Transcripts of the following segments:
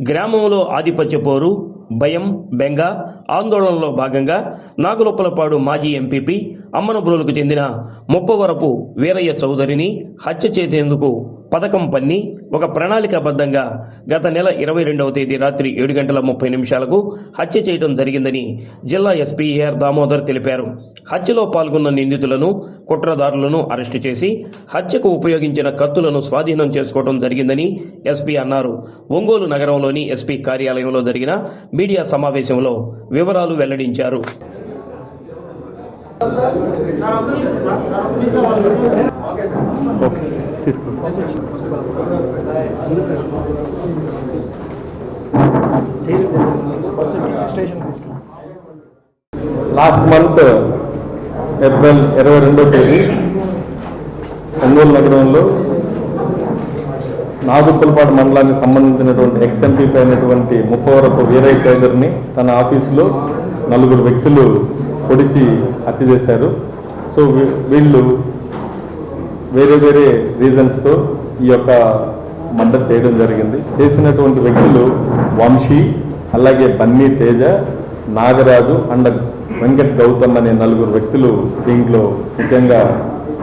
గ్రామంలో ఆధిపత్య పోరు భయం బెంగ ఆందోళనలో భాగంగా నాగులొప్పలపాడు మాజీ ఎంపీపీ అమ్మనబురులకు చెందిన ముప్పవరపు వీరయ్య చౌదరిని హత్య చేసేందుకు పథకం పన్ని ఒక ప్రణాళికాబద్ధంగా గత నెల ఇరవై రెండవ తేదీ రాత్రి ఏడు గంటల ముప్పై నిమిషాలకు హత్య చేయడం జరిగిందని జిల్లా ఎస్పీ ఏఆర్ దామోదర్ తెలిపారు. హత్యలో పాల్గొన్న నిందితులను కుట్రదారులను అరెస్టు చేసి హత్యకు ఉపయోగించిన కత్తులను స్వాధీనం చేసుకోవడం జరిగిందని ఎస్పీ అన్నారు. ఒంగోలు నగరంలోని ఎస్పీ కార్యాలయంలో జరిగిన మీడియా సమావేశంలో వివరాలు వెల్లడించారు. లాస్ట్ మంత్ ఏప్రిల్ ఇరవై రెండో తేదీ ఒంగోలు నగరంలో నాగుప్పలపాడు మండలానికి సంబంధించినటువంటి ఎక్స్ఎంపీ అయినటువంటి ముప్పవరపు వీరయ్య చౌదరిని తన ఆఫీసులో నలుగురు వ్యక్తులు పొడిచి హత్య చేశారు. సో వీ- వీళ్ళు వేరే వేరే రీజన్స్తో ఈ యొక్క మర్డర్ చేయడం జరిగింది. చేసినటువంటి వ్యక్తులు వంశీ అలాగే బన్నీ తేజ నాగరాజు అండ్ వెంకట్ గౌతమ్ అనే నలుగురు వ్యక్తులు దీంట్లో ముఖ్యంగా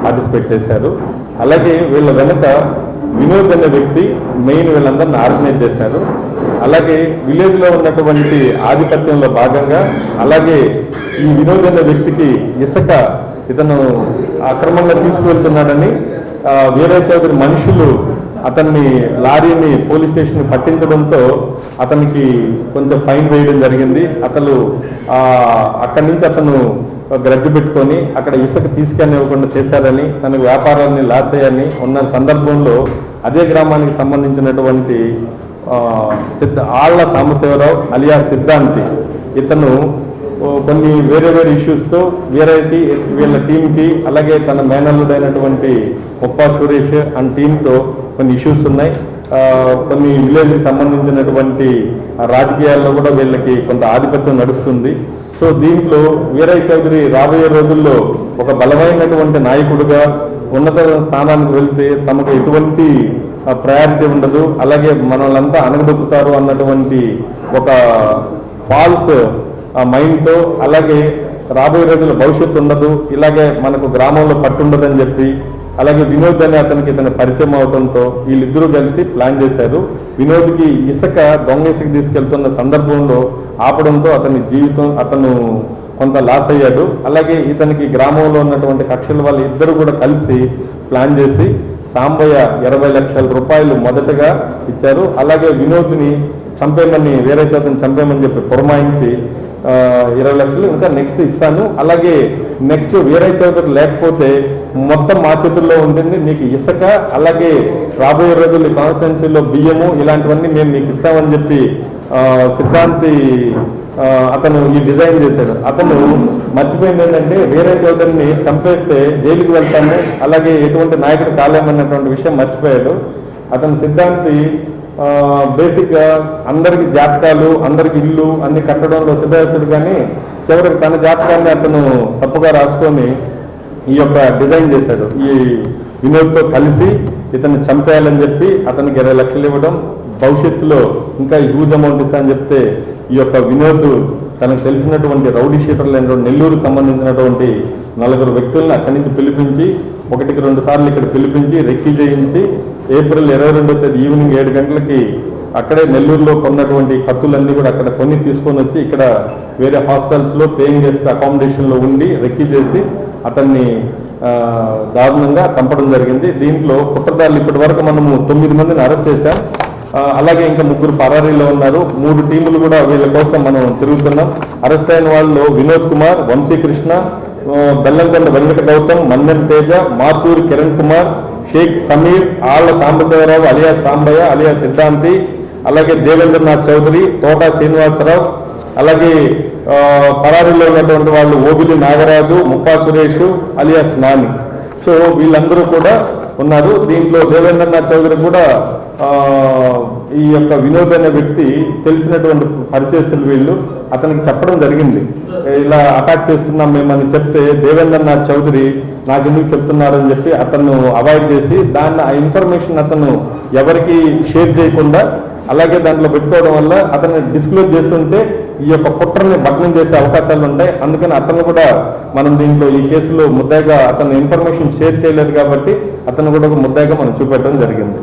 పార్టిసిపేట్ చేశారు. అలాగే వీళ్ళ వెనుక వినోద్ అనే వ్యక్తి మెయిన్ వీళ్ళందరిని ఆర్గనైజ్ చేశారు. అలాగే విలేజ్లో ఉన్నటువంటి ఆధిపత్యంలో భాగంగా అలాగే ఈ వినోద్ అనే వ్యక్తికి ఇసుక ఇతను అక్రమంగా తీసుకువెళ్తున్నాడని ఆ, వీరయ్య చౌదరి మనుషులు అతన్ని లారీని పోలీస్ స్టేషన్ పట్టించడంతో అతనికి కొంచెం ఫైన్ వేయడం జరిగింది. అతను అక్కడి నుంచి అతను గ్రడ్జు పెట్టుకొని అక్కడ ఇసుక తీసుకెళ్ళనివ్వకుండా చేశారని తన వ్యాపారాన్ని లాస్ అయ్యని ఉన్న సందర్భంలో అదే గ్రామానికి సంబంధించినటువంటి సిద్ధ ఆళ్ళ సాంబశివరావు అలియా సిద్ధాంతి ఇతను కొన్ని వేరే వేరే ఇష్యూస్తో వీరైతే వీళ్ళ టీంకి అలాగే తన మేనల్లుడైనటువంటి ఉప్పా సురేష్ అండ్ టీంతో కొన్ని ఇష్యూస్ ఉన్నాయి. కొన్ని విలేజ్కి సంబంధించినటువంటి రాజకీయాల్లో కూడా వీళ్ళకి కొంత ఆధిపత్యం నడుస్తుంది. సో దీంట్లో వీరయ్య చౌదరి రాబోయే రోజుల్లో ఒక బలమైనటువంటి నాయకుడిగా ఉన్నత స్థానానికి వెళ్తే తమకు ఎటువంటి ప్రయారిటీ ఉండదు. అలాగే మనల్ంతా అనగదొక్కుతారు అన్నటువంటి ఒక ఫాల్స్ ఆ మైండ్తో అలాగే రాబోయే రోజుల్లో భవిష్యత్తు ఉండదు. ఇలాగే మనకు గ్రామంలో పట్టుండదని చెప్పి అలాగే వినోద్ అని అతనికి ఇతను పరిచయం అవడంతో వీళ్ళిద్దరూ కలిసి ప్లాన్ చేశారు. వినోద్కి ఇసుక దొంగ ఇసుక తీసుకెళ్తున్న సందర్భంలో ఆపడంతో అతని జీవితం అతను కొంత లాస్ అయ్యాడు. అలాగే ఇతనికి గ్రామంలో ఉన్నటువంటి కక్షల వాళ్ళు ఇద్దరు కూడా కలిసి ప్లాన్ చేసి సాంబయ్య ఇరవై లక్షల రూపాయలు మొదటగా ఇచ్చారు. అలాగే వినోద్ని చంపేమని వేరే చేతను చంపేమని చెప్పి పురమాయించి ఇరవై లక్షలు ఇంకా నెక్స్ట్ ఇస్తాను. అలాగే నెక్స్ట్ వేరే చౌదరి లేకపోతే మొత్తం మా చేతుల్లో ఉంటుంది. మీకు ఇసుక అలాగే రాబోయే రోజులు కాన్స్టెన్సీలో బియ్యము ఇలాంటివన్నీ మేము మీకు ఇస్తామని చెప్పి సిద్ధాంతి అతను ఈ డిజైన్ చేశాడు. అతను మర్చిపోయింది ఏంటంటే వేరే చౌదరిని చంపేస్తే జైలుకి వెళ్తాము. అలాగే ఎటువంటి నాయకుడు కాలేమన్నటువంటి విషయం మర్చిపోయాడు. అతను సిద్ధాంతి బేసిక్గా అందరికి జాతకాలు అందరికి ఇల్లు అన్ని కట్టడంలో సిద్ధవుతాడు కానీ చివరికి తన జాతకాన్ని అతను తప్పుగా రాసుకొని ఈ యొక్క డిజైన్ చేశాడు. ఈ వినోద్తో కలిసి ఇతను చంపేయాలని చెప్పి అతనికి ఇరవై లక్షలు ఇవ్వడం భవిష్యత్తులో ఇంకా హ్యూజ్ అమౌంట్ ఇస్తా అని చెప్తే ఈ యొక్క వినోద్ తనకు తెలిసినటువంటి రౌడీ షీటర్లు అయినటువంటి నెల్లూరు సంబంధించినటువంటి నలుగురు వ్యక్తులను అక్కడి నుంచి పిలిపించి ఒకటికి రెండు సార్లు ఇక్కడ పిలిపించి రెక్కి చేయించి ఏప్రిల్ ఇరవై రెండో తేదీ ఈవినింగ్ ఏడు గంటలకి అక్కడే నెల్లూరులో కొన్నటువంటి కత్తులన్నీ కూడా అక్కడ కొన్ని తీసుకొని వచ్చి ఇక్కడ వేరే హాస్టల్స్లో పేయింగ్ గెస్ట్ అకామిడేషన్లో ఉండి రెక్కి చేసి అతన్ని దారుణంగా చంపడం జరిగింది. దీంట్లో కుట్రదారులు ఇప్పటి వరకు మనము తొమ్మిది మందిని అరెస్ట్ చేశాం. అలాగే ఇంకా ముగ్గురు పరారీలో ఉన్నారు. మూడు టీములు కూడా వీళ్ళ కోసం మనం తిరుగుతున్నాం. అరెస్ట్ అయిన వాళ్ళు వినోద్ కుమార్ వంశీకృష్ణ బెల్లంకొండ వెంకట గౌతమ్ మన్నెన్ తేజ మార్పూరి కిరణ్ కుమార్ షేక్ సమీర్ ఆళ్ళ సాంబశివరావు అలియా సాంబయ్య అలియా సిద్ధాంతి అలాగే దేవేంద్రనాథ్ చౌదరి తోట శ్రీనివాసరావు అలాగే పరారీలో ఉన్నటువంటి వాళ్ళు ఓబిలి నాగరాజు ముప్పా సురేష్ అలియాస్ స్నాని. సో వీళ్ళందరూ కూడా ఉన్నారు. దీంట్లో దేవేంద్రనాథ్ చౌదరి కూడా ఈ యొక్క వినోద్ అనే వ్యక్తి తెలిసినటువంటి పరిచయస్తులు వీళ్ళు. అతనికి చెప్పడం జరిగింది. ఇలా అటాక్ చేస్తున్నాం మేమని చెప్తే దేవేంద్ర నాథ్ చౌదరి నాకు ఎందుకు చెప్తున్నారని చెప్పి అతను అవాయిడ్ చేసి దాన్ని ఆ ఇన్ఫర్మేషన్ అతను ఎవరికి షేర్ చేయకుండా అలాగే దాంట్లో పెట్టుకోవడం వల్ల అతన్ని డిస్క్లోజ్ చేస్తుంటే ఈ యొక్క కుట్రని భగ్నం చేసే అవకాశాలు ఉంటాయి. అందుకని అతను కూడా మనం దీంట్లో ఈ కేసులో ముద్దాయిగా అతను ఇన్ఫర్మేషన్ షేర్ చేయలేదు కాబట్టి అతను కూడా ఒక ముద్దాయిగా మనం చూపెట్టడం జరిగింది.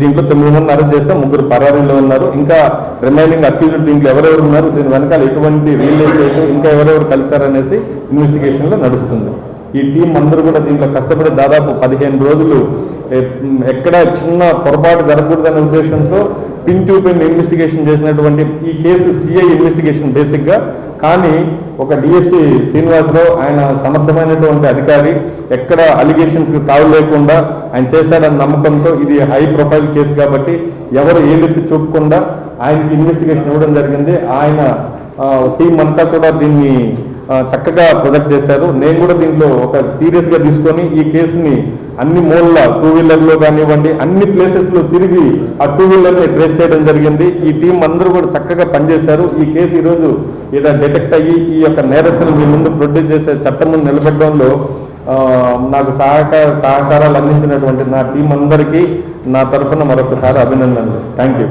దీంట్లో తొమ్మిది మంది అరెస్ట్ చేస్తే ముగ్గురు పరారీలో ఉన్నారు. ఇంకా రిమైనింగ్ అక్యూజ్డ్ దీంట్లో ఎవరెవరు ఉన్నారు? దీని వెనకాల ఎటువంటి రియలైజేషన్ ఇంకా ఎవరెవరు కలిశారనేసి ఇన్వెస్టిగేషన్లో నడుస్తుంది. ఈ టీం అందరూ కూడా దీంట్లో కష్టపడి దాదాపు పదిహేను రోజులు ఎక్కడ చిన్న పొరపాటు జరగకూడదనే ఉద్దేశంతో పిన్ టు పిన్ ఇన్వెస్టిగేషన్ చేసినటువంటి ఈ కేసు సిఐ ఇన్వెస్టిగేషన్ బేసిక్గా. కానీ ఒక డిఎస్పీ శ్రీనివాసరావు ఆయన సమర్థమైనటువంటి అధికారి ఎక్కడ అలిగేషన్స్ తావు లేకుండా ఆయన చేస్తాడన్న నమ్మకంతో ఇది హై ప్రొఫైల్ కేసు కాబట్టి ఎవరు ఏలెత్తి చూపకుండా ఆయనకి ఇన్వెస్టిగేషన్ ఇవ్వడం జరిగింది. ఆయన టీం అంతా కూడా దీన్ని చక్కగా ప్రొజెక్ట్ చేశారు. నేను కూడా దీంట్లో ఒక సీరియస్గా తీసుకొని ఈ కేసుని అన్ని మూలల టూ వీలర్లో కానివ్వండి అన్ని ప్లేసెస్లో తిరిగి ఆ టూ వీలర్ని ట్రేస్ చేయడం జరిగింది. ఈ టీం అందరూ కూడా చక్కగా పనిచేశారు. ఈ కేసు ఈ రోజు ఇలా డిటెక్ట్ అయ్యి ఈ యొక్క నేరస్తులు మీ ముందు ప్రొడ్యూస్ చేసే చట్టం ముందు నిలబెట్టడంలో నాకు సహకార సహకారాలు అందించినటువంటి నా టీం అందరికీ నా తరఫున మరొకసారి అభినందనలు. Thank you